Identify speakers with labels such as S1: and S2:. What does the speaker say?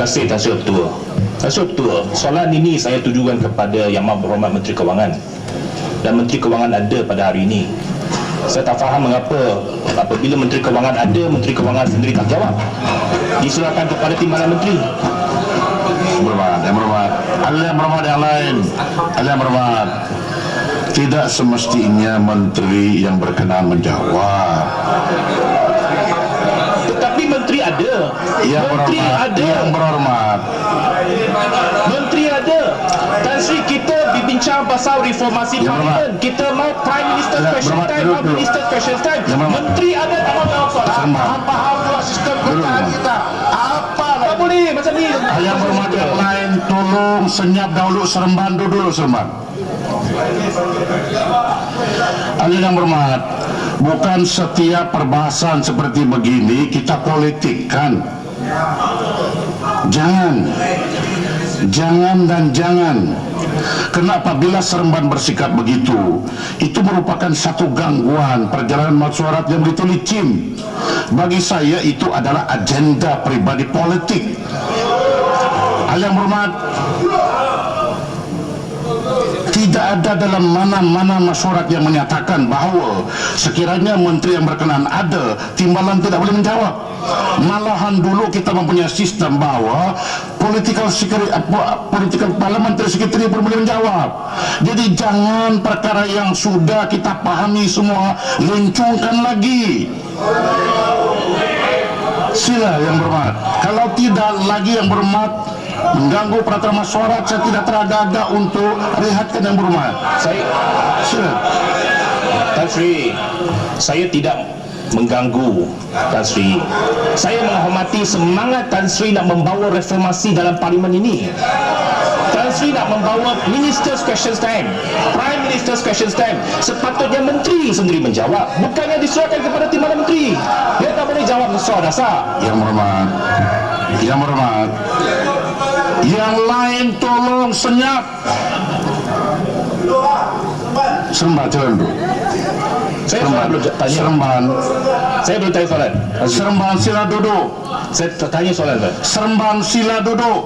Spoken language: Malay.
S1: kasih Tan Sri Ketua. Tan Sri Ketua, soalan ini saya tujukan kepada Yang Amat Berhormat Menteri Kewangan. Dan Menteri Kewangan ada pada hari ini. Saya tak faham mengapa apabila Menteri Kewangan ada, Menteri Kewangan sendiri tak jawab. Diserahkan kepada Timbalan Menteri.
S2: Berhormat, yang berhormat. Ada yang berhormat yang lain. Ada yang berhormat. Tidak semestinya menteri yang berkenan menjawab. Yang
S1: Menteri
S2: berhormat,
S1: ada.
S2: yang berhormat.
S1: Menteri ada. Tan Sri kita berbincang pasal reformasi
S2: Yang
S1: parlimen. Kita mau Prime Minister
S2: Yang
S1: question
S2: berhormat,
S1: time,
S2: duduk
S1: Prime. Minister question time.
S2: Berhormat.
S1: Menteri ada tak mau jawab soalan. Faham-faham pula sistem
S2: Duduk,
S1: pertahanan kita. Apa tak boleh macam ni.
S2: Yang berhormat yang lain, tolong senyap dahulu seremban dulu seremban. Ada yang berhormat, bukan setiap perbahasan seperti begini kita politikkan. Jangan. Jangan dan jangan. Kerana apabila seremban bersikap begitu, itu merupakan satu gangguan perjalanan maksuarat yang begitu licin. Bagi saya itu adalah agenda pribadi politik. Hal yang berhormat, ada dalam mana-mana masyarakat yang menyatakan bahawa sekiranya menteri yang berkenan ada, timbalan tidak boleh menjawab. Malahan dulu kita mempunyai sistem bahawa political secretary, apa, political parliamentary secretary pun boleh menjawab. Jadi jangan perkara yang sudah kita pahami semua lencungkan lagi. Sila yang berhormat. Kalau tidak lagi yang berhormat mengganggu peraturan masyarakat saya tidak teragak-agak untuk rehatkan yang berhormat.
S1: Saya
S2: Sila.
S1: Tan Sri, saya tidak mengganggu Tan Sri. Saya menghormati semangat Tan Sri nak membawa reformasi dalam parlimen ini. Tan Sri nak membawa Minister's Questions Time, Prime Minister's Questions Time. Sepatutnya Menteri sendiri menjawab, bukannya diserahkan kepada Timbalan Menteri. Dia tak boleh jawab soal dasar.
S2: Yang berhormat. Yang berhormat. Yang lain tolong senyap. Seremban jalan.
S1: Saya
S2: Seremban.
S1: belum tanya.
S2: Seremban.
S1: Saya belum tanya soalan.
S2: Seremban sila duduk.
S1: Saya tanya soalan.
S2: Seremban sila duduk.